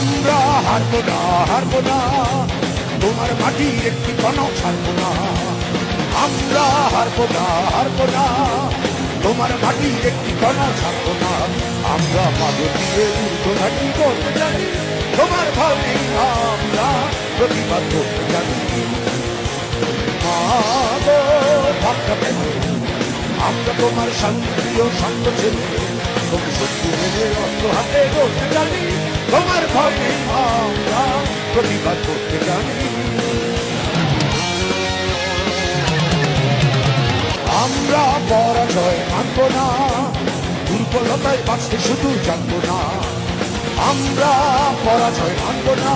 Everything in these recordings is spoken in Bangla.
আমরা হারবো না হারবো না। তোমার মাটির একটি কনক ছাড়বো না। আমরা হারবো না হারবো না। তোমার মাটির একটি কনক ছাড়বো না। আমরা পাবো দিয়ে উর্ধ্বঘাটি করতে জানি। তোমার নেই আমরা প্রতিবাদ করতে জানি। আমরা তোমার শান্তিও শান্ত ছেলে। সত্যি মেনে অস্ত্র হাতে করতে জানি আমরা প্রতিবাদ করতে জানি পরাজয় মানব না, দুর্বলতায় বাঁচতে শুধু জানব না। আমরা পরাজয় মানব না,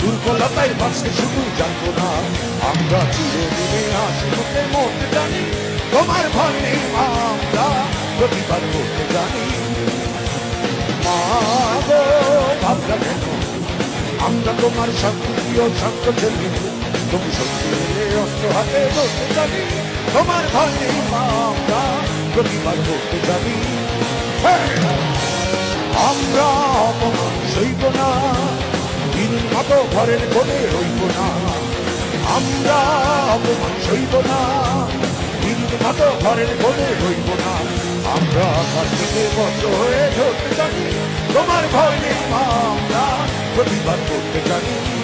দুর্বলতায় বাঁচতে শুধু জানব না। আমরা চিরদিনে হাসিমুখে মরতে জানি, তোমার ভয় নেই আমরা প্রতিবাদ করতে জানি। কেন আমরা তোমার শান্তিও শান্ত ছেলে তুমি সত্যি অস্ত্র হাতে ধরতে জানি তোমার ভয় আমরা প্রতিবাদ করতে জানি হ্যাঁ! আমরা অপমান সইব না। দিনের মতো ঘরের কোণে রইব না। আমরা অপমান সইব না। দিনের মতো ঘরের কোণে রইব না। আমরা কার্তিকে বন্ধ হয়ে ধরতে জানি তোমার ভয় নেই মা, আমরা প্রতিবাদ করতে জানি